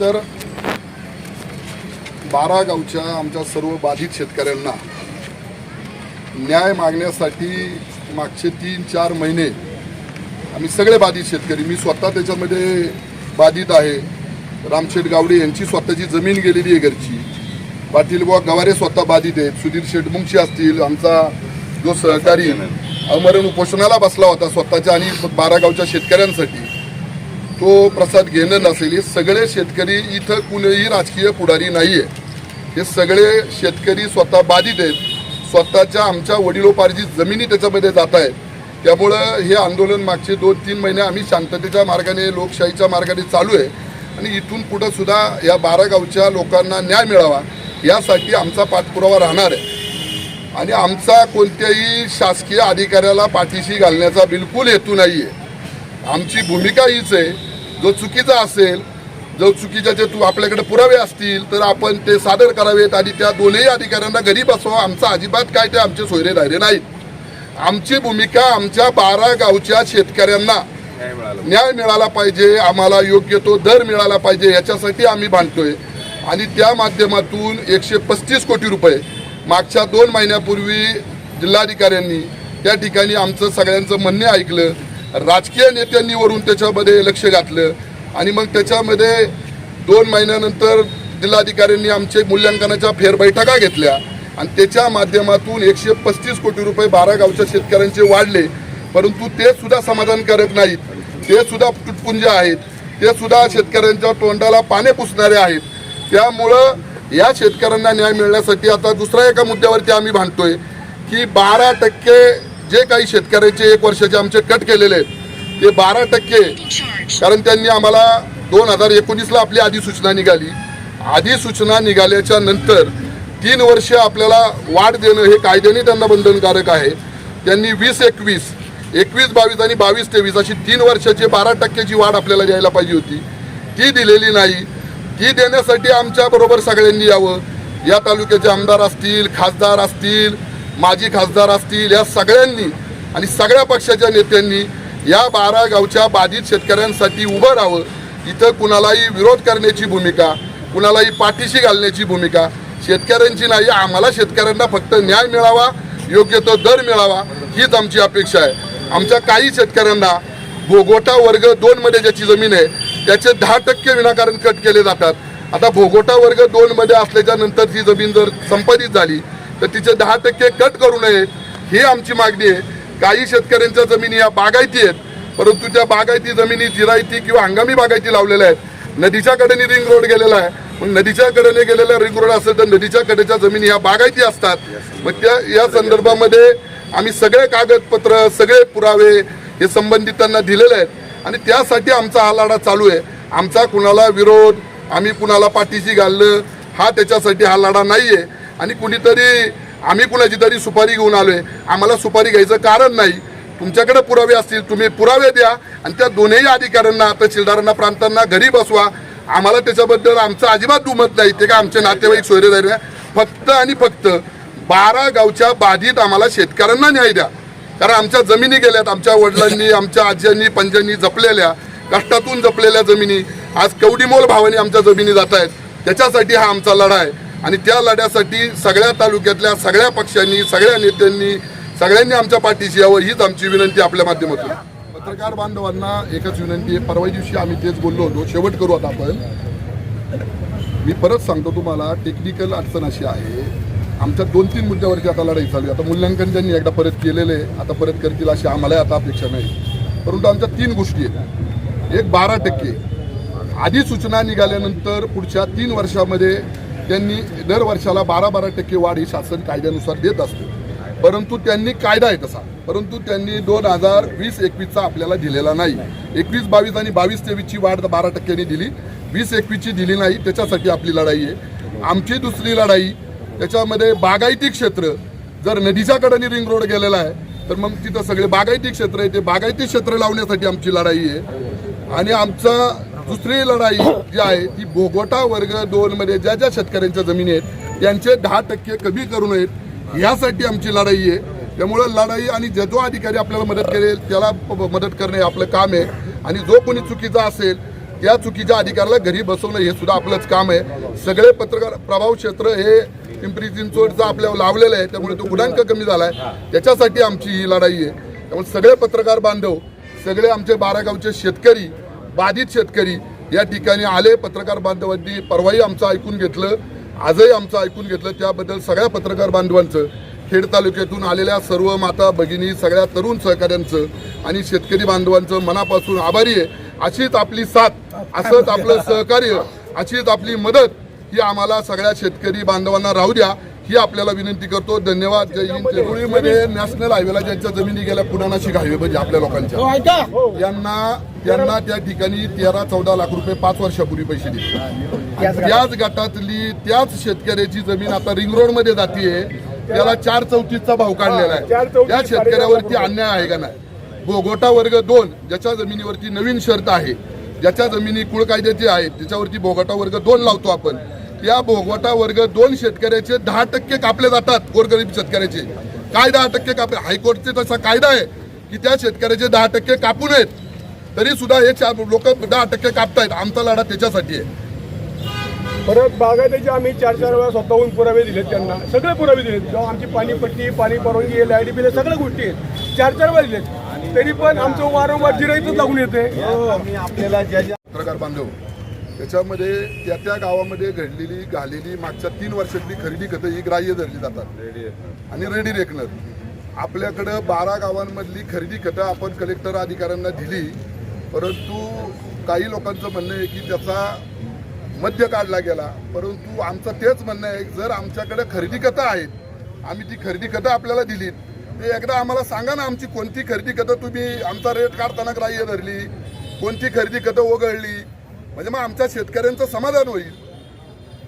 तर बारा गावच्या आमच्या सर्व बाधित शेतकऱ्यांना न्याय मागण्यासाठी मागचे तीन चार महिने आम्ही सगळे बाधित शेतकरी मी स्वतः त्याच्यामध्ये बाधित आहे. रामशेठ गावडे यांची स्वतःची जमीन गेलेली आहे घरची. पाटील बुवा गवारे स्वतः बाधित आहेत. सुधीर शेटमुंगशी असतील आमचा जो सहकारी अमरण उपोषणाला बसला होता स्वतःच्या आणि बारा गावच्या शेतकऱ्यांसाठी. तो प्रसाद घेणं नसेल हे सगळे शेतकरी इथं कुणीही राजकीय पुढारी नाहीये. हे सगळे शेतकरी स्वतः बाधित आहेत. स्वतःच्या आमच्या वडिलोपार्जित जमिनी त्याच्यामध्ये जात आहेत. त्यामुळं हे आंदोलन मागचे दोन तीन महिने आम्ही शांततेच्या मार्गाने लोकशाहीच्या मार्गाने चालू आहे. आणि इथून पुढं सुद्धा या बारा गावच्या लोकांना न्याय मिळावा यासाठी आमचा पाठपुरावा राहणार आहे. आणि आमचा कोणत्याही शासकीय अधिकाऱ्याला पाठीशी घालण्याचा बिलकुल हेतू नाही आहे आमची भूमिका हीच आहे जो चुकीचा असेल जो चुकीच्या जे तू आपल्याकडे पुरावे असतील तर आपण ते सादर करावेत आणि त्या दोनही अधिकाऱ्यांना घरी बसवा. आमचा अजिबात काय ते आमचे सोयरे धायरे नाहीत. आमची भूमिका आमच्या बारा गावच्या शेतकऱ्यांना न्याय मिळाला. पाहिजे आम्हाला योग्य तो दर मिळाला पाहिजे याच्यासाठी आम्ही भांडतोय. आणि त्या माध्यमातून एकशे पस्तीस कोटी रुपये मागच्या दोन महिन्यापूर्वी जिल्हाधिकाऱ्यांनी त्या ठिकाणी आमचं सगळ्यांचं म्हणणे ऐकलं. राजकीय नेत्यांनी वरून त्याच्यामध्ये लक्ष घातलं. आणि मग त्याच्यामध्ये दोन महिन्यानंतर जिल्हाधिकाऱ्यांनी आमचे मूल्यांकनाच्या फेरबैठका घेतल्या. आणि त्याच्या माध्यमातून एकशे पस्तीस कोटी रुपये बारा गावच्या शेतकऱ्यांचे वाढले. परंतु ते सुद्धा समाधानकारक नाहीत. ते सुद्धा तुटपुंज आहेत. ते सुद्धा शेतकऱ्यांच्या तोंडाला पाने पुसणारे आहेत. त्यामुळं या शेतकऱ्यांना न्याय मिळण्यासाठी आता दुसऱ्या एका मुद्द्यावरती आम्ही भांडतोय की बारा टक्के जे काही शेतकऱ्याचे एक वर्षाचे आमचे कट केलेले आहेत ते बारा टक्के कारण त्यांनी आम्हाला दोन हजार एकोणीसला आपली अधिसूचना निघाली. अधिसूचना निघाल्याच्या नंतर तीन वर्ष आपल्याला वाढ देणं हे कायद्याने त्यांना बंधनकारक आहे. त्यांनी वीस एकवीस एकवीस बावीस आणि बावीस तेवीस अशी तीन वर्षाची बारा टक्क्याची वाढ आपल्याला द्यायला पाहिजे होती. ती दिलेली नाही. ती देण्यासाठी आमच्या बरोबर सगळ्यांनी यावं. या तालुक्याचे आमदार असतील खासदार असतील माजी खासदार असतील या सगळ्यांनी आणि सगळ्या पक्षाच्या नेत्यांनी या बारा गावच्या बाधित शेतकऱ्यांसाठी उभं राहावं. इथं कुणालाही विरोध करण्याची भूमिका कुणालाही पाठीशी घालण्याची भूमिका. शेतकऱ्यांची नाही आम्हाला शेतकऱ्यांना फक्त न्याय मिळावा योग्य तो दर मिळावा हीच आमची अपेक्षा आहे. आमच्या काही शेतकऱ्यांना भोगोटा वर्ग दोनमध्ये ज्याची जमीन आहे त्याचे दहा टक्के विनाकारण कट केले जातात. आता भोगोटा वर्ग दोनमध्ये असल्याच्या नंतर ती जमीन जर संपादित झाली तर तिचे दहा टक्के कट करू नये ही आमची मागणी आहे. काही शेतकऱ्यांच्या जमिनी या बागायती आहेत परंतु त्या बागायती जमिनी जिरायती किंवा हंगामी बागायती लावलेल्या आहेत. नदीच्या कडेने रिंग रोड गेलेला आहे. मग नदीच्या कडेने गेलेला रिंग रोड असेल तर नदीच्या कडेच्या जमिनी ह्या बागायती असतात. मग त्या या संदर्भामध्ये आम्ही सगळे कागदपत्र सगळे पुरावे हे संबंधितांना दिलेले आहेत. आणि त्यासाठी आमचा हा लढा चालू आहे. आमचा कुणाला विरोध आम्ही कुणाला पाठीशी घाललं हा त्याच्यासाठी हा लढा नाही आहे आणि कुणीतरी आम्ही कुणाची तरी सुपारी घेऊन आलोय. आम्हाला सुपारी घ्यायचं कारण नाही. तुमच्याकडे पुरावे असतील तुम्ही पुरावे द्या आणि त्या दोन्ही अधिकाऱ्यांना तहसीलदारांना प्रांतांना घरी बसवा. आम्हाला त्याच्याबद्दल आमचं अजिबात दुमत नाही. ते का आमचे नातेवाईक सोयरे नाही. फक्त आणि फक्त बारा गावच्या बाधित आम्हाला शेतकऱ्यांना न्याय द्या. कारण आमच्या जमिनी गेल्यात आमच्या वडिलांनी आमच्या आज्यांनी पंजांनी जपलेल्या कष्टातून जपलेल्या जमिनी. आज कवडीमोल भावाने आमच्या जमिनी जात आहेत त्याच्यासाठी हा आमचा लढा आहे. आणि त्या लढ्यासाठी सगळ्या तालुक्यातल्या सगळ्या पक्षांनी सगळ्या नेत्यांनी सगळ्यांनी आमच्या पाठीशी यावं हीच आमची विनंती आपल्या माध्यमातून. पत्रकार बांधवांना एकच विनंती आहे परवा दिवशी आम्ही तेच बोललो होतो शेवट करू आता आपण. मी परत सांगतो तुम्हाला टेक्निकल अडचण अशी आहे आमच्या दोन तीन मुद्द्यावरती आता लढाई चालू आहे. आता मूल्यांकन ज्यांनी एकदा परत केलेलं आहे आता परत करतील अशी आम्हालाही आता अपेक्षा नाही. परंतु आमच्या तीन गोष्टी आहेत. एक बारा टक्के. आधी सूचना निघाल्यानंतर पुढच्या तीन वर्षामध्ये त्यांनी दर वर्षाला बारा बारा टक्के वाढ ही शासन कायद्यानुसार देत असते. परंतु त्यांनी कायदा आहे तसा. परंतु त्यांनी दोन हजार वीस एकवीसचा आपल्याला दिलेला नाही. एकवीस बावीस आणि बावीस तेवीसची वाढ बारा टक्क्यांनी दिली. वीस एकवीसची दिली नाही. त्याच्यासाठी आपली लढाई आहे. आमची दुसरी लढाई त्याच्यामध्ये बागायती क्षेत्र जर नदीच्या कडेने रिंग रोड गेलेला आहे तर मग तिथं सगळे बागायती क्षेत्र आहे. ते बागायती क्षेत्र लावण्यासाठी आमची लढाई आहे. आणि आमचा दुसरी लढाई जी आहे ती बोगोटा वर्ग दोन मध्ये ज्या ज्या शेतकऱ्यांच्या जमिनी आहेत त्यांचे दहा टक्के कमी करू नयेत. यासाठी आमची लढाई आहे. त्यामुळं लढाई आणि जे जो अधिकारी आपल्याला मदत करेल त्याला मदत करणे आपलं काम आहे. आणि जो कोणी चुकीचा असेल त्या चुकीच्या अधिकाऱ्याला घरी बसवणं हे सुद्धा आपलंच काम आहे. सगळे पत्रकार प्रभाव क्षेत्र हे पिंपरी चिंचवडचं आपल्याला लावलेलं आहे त्यामुळे तो गुणांक कमी झाला आहे त्याच्यासाठी आमची ही लढाई आहे. त्यामुळे सगळे पत्रकार बांधव सगळे आमचे बारा गावचे शेतकरी बाधित शेतकरी या ठिकाणी आले पत्रकार बांधवांनी परवाही आमचं ऐकून घेतलं आजही आमचं ऐकून घेतलं त्याबद्दल सगळ्या पत्रकार बांधवांचं खेड तालुक्यातून आलेल्या सर्व माता भगिनी सगळ्या तरुण सहकाऱ्यांचं आणि शेतकरी बांधवांचं मनापासून आभारी आहे. अशीच आपली साथ असंच आपलं सहकार्य अशीच आपली मदत ही आम्हाला सगळ्या शेतकरी बांधवांना राहू द्या. ही आपल्याला विनंती करतो. धन्यवाद. जय हिंद जेजुरीमध्ये नॅशनल हायवेला ज्यांच्या जमिनी गेल्या पुन्हा नाशिक हायवे म्हणजे आपल्या लोकांच्या. यांना यांना त्या ठिकाणी तेरा चौदा लाख रुपये पाच वर्षापूर्वी पैसे दिले. त्याच गटातली त्याच शेतकऱ्याची जमीन आता रिंग रोडमध्ये जातीये. त्याला चार चौतीसचा भाव काढलेला आहे. त्या शेतकऱ्यावरती अन्याय आहे का नाही? बोगोटा वर्ग दोन ज्याच्या जमिनीवरती नवीन शर्त आहे ज्याच्या जमिनी कुळ कायद्याची आहे त्याच्यावरती बोगोटा वर्ग दोन लावतो आपण. त्या बोगोटा वर्ग दोन शेतकऱ्याचे दहा टक्के कापले जातात गोरगरीब शेतकऱ्याचे. काय दहा टक्के कापले? हायकोर्टचे तसा कायदा आहे की त्या शेतकऱ्याचे दहा टक्के कापू नयेत. तरी सुद्धा हे चार लोक दहा टक्के कापतायत. आमचा लढा त्याच्यासाठी आहे. परत बागायतीचे आम्ही चार चार वेळा स्वतःहून पुरावे दिलेत त्यांना. सगळे पुरावे दिलेत. जेव्हा आमची पाणीपट्टी पाणी परवानगी लाइट बिल सगळ्या गोष्टी आहेत. चार चार वेळा दिलेत. तरी पण आमचं वारंवार जिराईतच लागून येते आम्ही आपल्याला ज्या ज्या पत्रकार बांधव त्याच्यामध्ये त्या त्या गावामध्ये घडलेली घालेली मागच्या तीन वर्षातली खरेदी खतं ही ग्राह्य धरली जातात. आणि रेडी रेकनर. आपल्याकडं बारा गावांमधली खरेदी खतं आपण कलेक्टर अधिकाऱ्यांना दिली परंतु काही लोकांचं म्हणणं आहे की त्याचा मध्य काढला गेला. परंतु आमचं तेच म्हणणं आहे जर आमच्याकडे खरेदी खतं आहेत आम्ही ती खरेदी खतं आपल्याला दिलीत ते एकदा आम्हाला सांगा ना आमची कोणती खरेदी खतं तुम्ही आमचा रेट काढताना ग्राह्य धरली कोणती खरेदी खतं वगळली म्हणजे मग आमच्या शेतकऱ्यांचं समाधान होईल.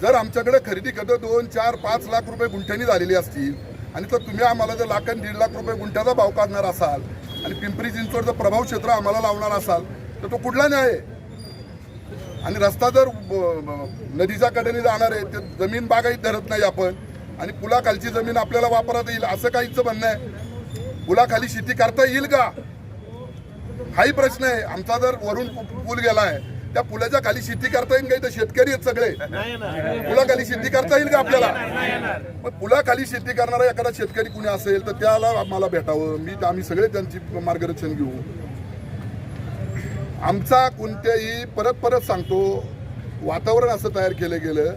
जर आमच्याकडे खरेदी खतं दोन चार पाच लाख रुपये गुंठ्यांनी झालेली असतील आणि तर तुम्ही आम्हाला जर लाख दीड लाख रुपये गुंठ्याचा भाव काढणार असाल आणि पिंपरी चिंचवडचं प्रभाव क्षेत्र आम्हाला लावणार असाल तर तो कुठला न्याय आहे? आणि रस्ता जर ब- नदीच्या कडेने जाणार आहे ते जमीन बागायत धरत नाही आपण आणि पुलाखालची जमीन आपल्याला वापरता येईल असं काहीच म्हणणं आहे. पुलाखाली शेती करता येईल का? हाही प्रश्न आहे. आमचा जर वरून पूल गेला आहे त्या पुलाच्या खाली शेती करता येईल का इथं? शेतकरी आहेत सगळे. पुलाखाली शेती करता येईल का आपल्याला? मग पुलाखाली शेती करणारा एखादा शेतकरी कुणी असेल तर त्याला आम्हाला भेटावं. मी आम्ही सगळे त्यांची मार्गदर्शन घेऊ. आमचा कोणत्याही परत परत सांगतो वातावरण असं तयार केलं गेलं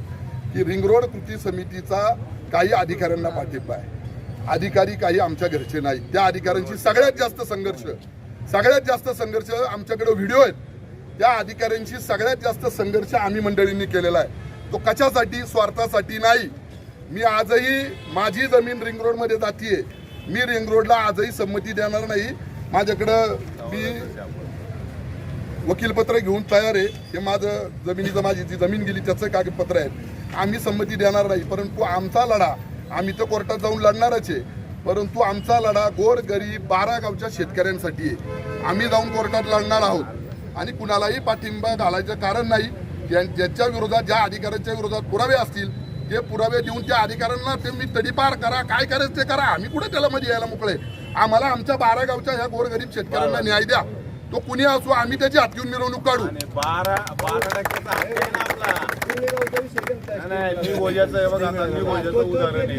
की रिंग रोड कृती समितीचा काही अधिकाऱ्यांना पाठिंबा आहे. अधिकारी काही आमच्या घरचे नाही त्या अधिकाऱ्यांची सगळ्यात जास्त संघर्ष सगळ्यात जास्त संघर्ष आमच्याकडे व्हिडिओ आहेत. त्या अधिकाऱ्यांशी सगळ्यात जास्त संघर्ष आम्ही मंडळींनी केलेला आहे. तो कशासाठी स्वार्थासाठी नाही. मी आजही माझी जमीन रिंग रोडमध्ये जातीये. मी रिंग रोडला आजही संमती देणार नाही. माझ्याकडं मी वकीलपत्र घेऊन तयार आहे. हे माझं जमिनीचं माझी जी जमीन गेली त्याचं कागदपत्र आहे. आम्ही संमती देणार नाही. परंतु आमचा लढा आम्ही तर कोर्टात जाऊन लढणारच आहे. परंतु आमचा लढा गोर गरीब बारा गावच्या शेतकऱ्यांसाठी आहे. आम्ही जाऊन कोर्टात लढणार आहोत. आणि कुणालाही पाठिंबा घालायचं कारण नाही. ज्या- ज्याच्या विरोधात ज्या अधिकाऱ्यांच्या विरोधात पुरावे असतील ते पुरावे देऊन त्या अधिकाऱ्यांना ते मी तडीपार करा. काय करायचं ते करा. आम्ही कुठे त्याला मध्ये यायला मोकळे? आम्हाला आमच्या बारा गावच्या ह्या गोरगरीब शेतकऱ्यांना न्याय द्या. तो कुणी असो आम्ही त्याची हात घेऊन मिरवणूक काढू. आणि बारा बारा टक्क्याचा मी गोजाचं उदाहरण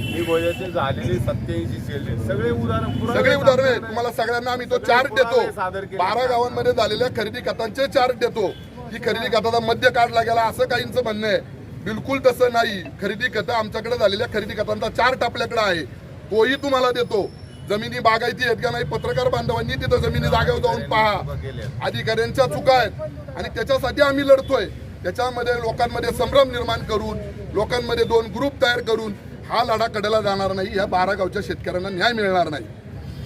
मी गोजाचे झालेले सत्याऐंशी शेले. सगळे उदाहरण सगळे उदाहरण आहेत. तुम्हाला सगळ्यांना आम्ही तो चार्ट देतो. सादर केले. बारा गावांमध्ये झालेल्या खरेदी खतांचे चार्ट देतो. की खरेदी खताचा मध्य काढला गेला असं काहींचं म्हणणं आहे. बिलकुल तसं नाही. खरेदी खतं आमच्याकडे झालेल्या खरेदी खतांचा चार्ट आपल्याकडे आहे. तोही तुम्हाला देतो. जमिनी बागायती आहेत का नाही पत्रकार बांधवांनी तिथं जमिनी जागेवर जाऊन पहा. अधिकाऱ्यांच्या चुका आहेत. आणि त्याच्यासाठी आम्ही लढतोय. त्याच्यामध्ये लोकांमध्ये संभ्रम निर्माण करून लोकांमध्ये दोन ग्रुप तयार करून हा लढा कडेला जाणार नाही या बारा गावच्या शेतकऱ्यांना न्याय मिळणार नाही.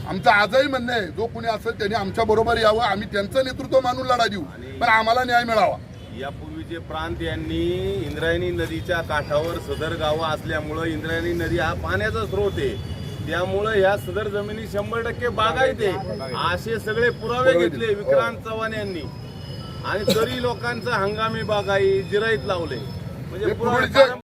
आमचं आजही म्हणणं आहे जो कोणी असेल त्यांनी आमच्या बरोबर यावं आम्ही त्यांचं नेतृत्व मानून लढा देऊ पण आम्हाला न्याय मिळावा. यापूर्वीचे प्रांत यांनी इंद्रायणी नदीच्या काठावर सदर गावं असल्यामुळं इंद्रायणी नदी हा पाण्याचा स्रोत आहे. त्यामुळं ह्या सदर जमिनी शंभर टक्के बागायते असे सगळे पुरावे घेतले विक्रांत चव्हाण यांनी. आणि तरी लोकांचं हंगामी बागाई जिराईत लावले. म्हणजे हे